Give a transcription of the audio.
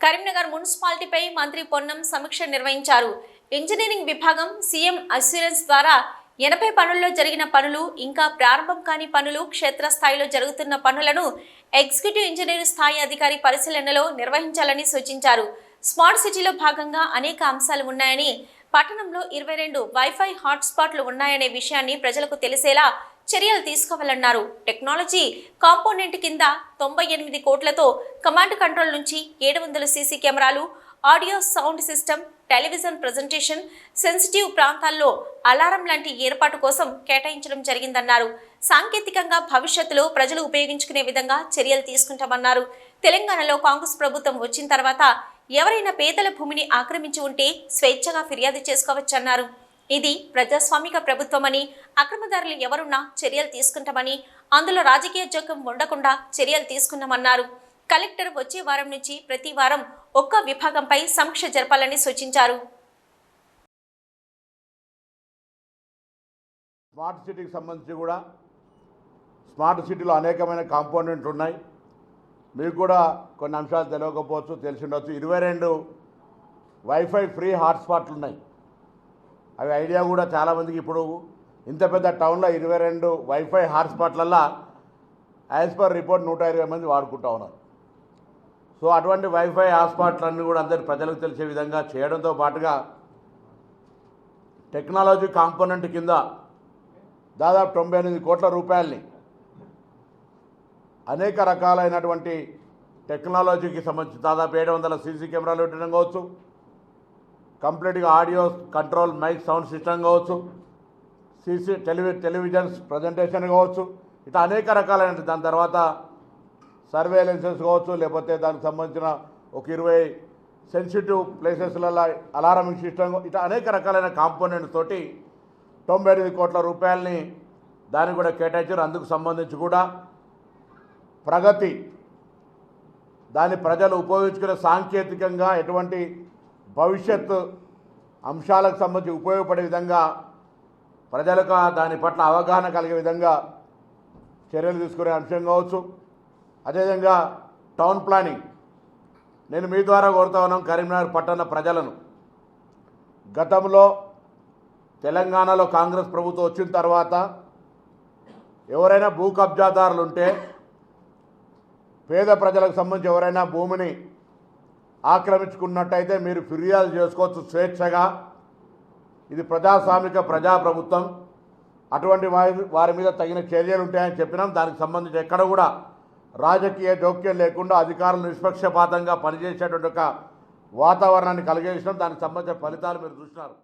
కరీంనగర్ మున్సిపాలిటీపై మంత్రి పొన్నం సమీక్ష నిర్వహించారు. ఇంజనీరింగ్ విభాగం సీఎం అస్యూరెన్స్ ద్వారా ఎనభై పనుల్లో జరిగిన పనులు ఇంకా ప్రారంభం కాని పనులు క్షేత్రస్థాయిలో జరుగుతున్న పనులను ఎగ్జిక్యూటివ్ ఇంజనీర్ స్థాయి అధికారి పరిశీలనలో నిర్వహించాలని సూచించారు. స్మార్ట్ సిటీలో భాగంగా అనేక అంశాలు ఉన్నాయని పట్టణంలో ఇరవై రెండు వైఫై హాట్స్పాట్లు ఉన్నాయనే విషయాన్ని ప్రజలకు తెలిసేలా చర్యలు తీసుకోవాలన్నారు. టెక్నాలజీ కాంపోనెంట్ కింద తొంభై ఎనిమిది కోట్లతో కమాండ్ కంట్రోల్ నుంచి ఏడు వందల సీసీ కెమెరాలు audio sound system television presentation sensitive ప్రాంతాల్లో అలారం లాంటి ఏర్పాటు కోసం కేటాయించడం జరిగిందన్నారు. సాంకేతికంగా భవిష్యత్తులో ప్రజలు ఉపయోగించుకునే విధంగా చర్యలు తీసుకుంటామన్నారు. తెలంగాణలో కాంగ్రెస్ ప్రభుత్వం వచ్చిన తర్వాత ఎవరైనా పేదల భూమిని ఆక్రమించి ఉంటే స్వేచ్ఛగా ఫిర్యాదు చేసుకోవచ్చన్నారు. ఇది ప్రజాస్వామిక ప్రభుత్వమని అక్రమదారులు ఎవరున్నా చర్యలు తీసుకుంటామని అందులో రాజకీయ జోక్యం ఉండకుండా చర్యలు తీసుకున్నామన్నారు కలెక్టర్ వచ్చే వారం నుంచి ప్రతి వారం ఒక్క విభాగంపై సమీక్ష జరపాలని సూచించారు. స్మార్ట్ సిటీకి సంబంధించి కూడా స్మార్ట్ సిటీలో అనేకమైన కాంపోనెంట్లు ఉన్నాయి. మీకు కూడా కొన్ని అంశాలు తెలియకపోవచ్చు తెలిసి ఉండొచ్చు. ఇరవై రెండు వైఫై ఫ్రీ హాట్స్పాట్లు ఉన్నాయి. అవి ఐడియా కూడా చాలామందికి ఇప్పుడు ఇంత పెద్ద టౌన్లో ఇరవై రెండు వైఫై హాట్స్పాట్లల్లో యాజ్ పర్ రిపోర్ట్ నూట ఇరవై మంది వాడుకుంటా ఉన్నారు. సో అటువంటి వైఫై హాట్స్పాట్లన్నీ కూడా అందరి ప్రజలకు తెలిసే విధంగా చేయడంతో పాటుగా టెక్నాలజీ కాంపోనెంట్ కింద దాదాపు తొంభై ఎనిమిది కోట్ల రూపాయల్ని అనేక రకాలైనటువంటి టెక్నాలజీకి సంబంధించి దాదాపు ఏడు వందల సీసీ కెమెరాలు పెట్టడం కావచ్చు. కంప్లీట్గా audio control mic sound system కావచ్చు సీసీ టెలివి టెలివిజన్స్ ప్రజెంటేషన్ కావచ్చు ఇట్లా అనేక రకాలైన దాని తర్వాత సర్వేలెన్సెస్ కావచ్చు లేకపోతే దానికి సంబంధించిన ఒక ఇరవై సెన్సిటివ్ ప్లేసెస్లలో అలారమింగ్ సిస్టమ్ ఇట్లా అనేక రకాలైన కాంపోనెంట్స్ తోటి తొంభై ఎనిమిది కోట్ల రూపాయలని దానికి కూడా కేటాయించారు. అందుకు సంబంధించి కూడా ప్రగతి దాన్ని ప్రజలు ఉపయోగించుకునే సాంకేతికంగా ఎటువంటి భవిష్యత్ అంశాలకు సంబంధించి ఉపయోగపడే విధంగా ప్రజలకు దాని పట్ల అవగాహన కలిగే విధంగా చర్యలు తీసుకునే అంశం కావచ్చు. అదేవిధంగా టౌన్ ప్లానింగ్. నేను మీ ద్వారా కోరుతా ఉన్నాం కరీంనగర్ పట్టణ ప్రజలను. గతంలో తెలంగాణలో కాంగ్రెస్ ప్రభుత్వం వచ్చిన తర్వాత ఎవరైనా భూ కబ్జాదారులు ఉంటే పేద ప్రజలకు సంబంధించి ఎవరైనా భూమిని ఆక్రమించుకున్నట్టయితే మీరు ఫిర్యాదు చేసుకోవచ్చు స్వేచ్ఛగా. ఇది ప్రజాస్వామిక ప్రజాప్రభుత్వం. అటువంటి వారి వారి మీద తగిన చర్యలు ఉంటాయని చెప్పినాం. దానికి సంబంధించి ఎక్కడ కూడా రాజకీయ జోక్యం లేకుండా అధికారులు నిష్పక్షపాతంగా పనిచేసేటువంటి ఒక వాతావరణాన్ని కలిగేసినాం. దానికి సంబంధించిన ఫలితాలు మీరు చూసినారు.